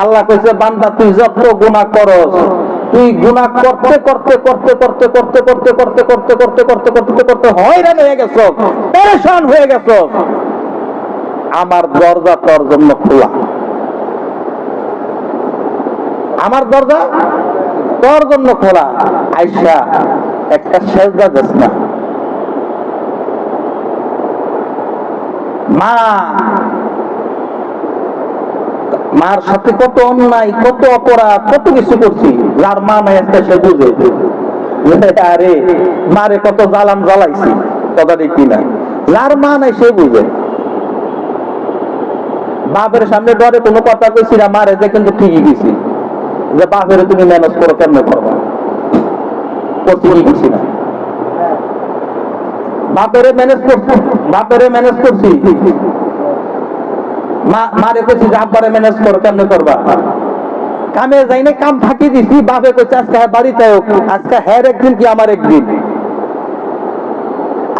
আল্লাহ কইছে বান্দা তুই যত গুনাহ করস তুই গুনাহ করতে করতে করতে করতে করতে করতে করতে করতে করতে করতে করতে করতে হয়রান হয়ে গেছ পরেশান হয়ে গেছ আমার দরজা তোর জন্য খোলা আমার দরজা তোর জন্য খোলা আইসা একটা সেজদা দেস না মা মার সাথে কত অন্যায়, কত অপরাধ, কত কিছু করছি, যার মা নাই একটা সে বুঝে। আরে, মারে কত জ্বালান জ্বালাইছি কথা দেখি না? যার মা নাই সে বুঝে। বাপের সামনে ডরে কোনো কথা কইছি না, মারে যে কিন্তু ঠিকই গেছি যে বাপের তুমি ম্যানেজ করো, কেমনে করব? করছি কি গেছি না। বাপেরে ম্যানেজ করছি, বাপেরে ম্যানেজ করছি। মারে কইছি যে, আব্বারে ম্যানেজ করো, কেমনে করবা? কামে যাই না কাম ফাঁকি দিছি, বাপে কইছে, আজকে হ্যাঁ বাড়িতে হোক। আজকে হ্যার একদিন কি আমার একদিন?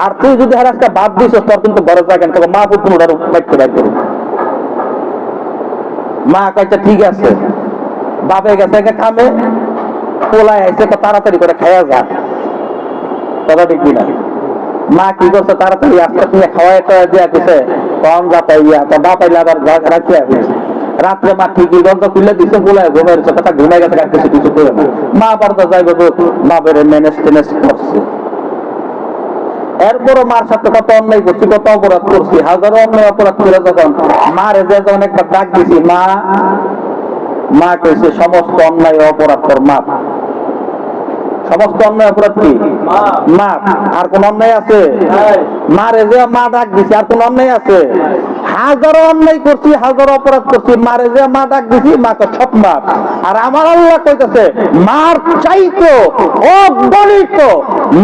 আর তুই যদি হ্যাঁ আজকে বাদ দিস, তোর কিন্তু বড় থাকেন তবে মা পুতুন ওটার বাইক করুন মা কয়েকটা ঠিক আছে। বাপে গেছে কামে পোলায় আইসে তাড়াতাড়ি করে খাইয়া যা। কথা দেখবি না মা কি করছে তাড়াতাড়ি আস্তে তুমি খাওয়াই টাওয়া দিয়া দিছে। কম যা পাইয়া তো বা পাইলে আবার রাখিয়া দিয়েছে রাত্রে মা ঠিকই গন্ধ খুলে দিছে বলে ঘুমের কথা ঘুমে গেছে, আর কিছু কিছু করে মা আবার তো যাইবে তো বাপের ম্যানেজ টেনেজ করছে। এরপরও মার সাথে কত অন্যায় করছি, কত অপরাধ করছি। হাজারো অন্যায় অপরাধ করে যখন মারে যে যখন একবার ডাক দিছি, মা মা কইছে, সমস্ত অন্যায় অপরাধ তোর মা সমস্ত অন্যায় অপরাধ কি? মা আর কোন অন্যায় আছে? মারে যে মা ডাক দিছি, আর কোন অন্যায় আছে? হাজারো অন্যায় করছি, হাজারো অপরাধ করছি, মারে যে মা ডাক দিছি মাকে সব মার। আর আমার আল্লাহ কইতেছে, মার চাইতো অগণিত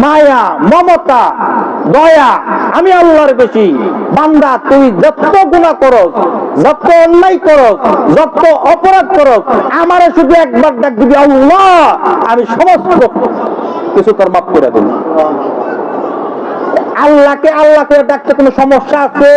মায়া, মমতা, দয়া, আমি আল্লাহর বেশি। বান্দা, তুই যত গুণা করস, যত অন্যায় করস, যত অপরাধ করস, আমারে শুধু একবার ডাক দিবি, আল্লাহ, আমি সমস্ত কিছু তোর মাফ করে দেব। আল্লাহকে আল্লাহ করে ডাকতে কোনো সমস্যা আছে?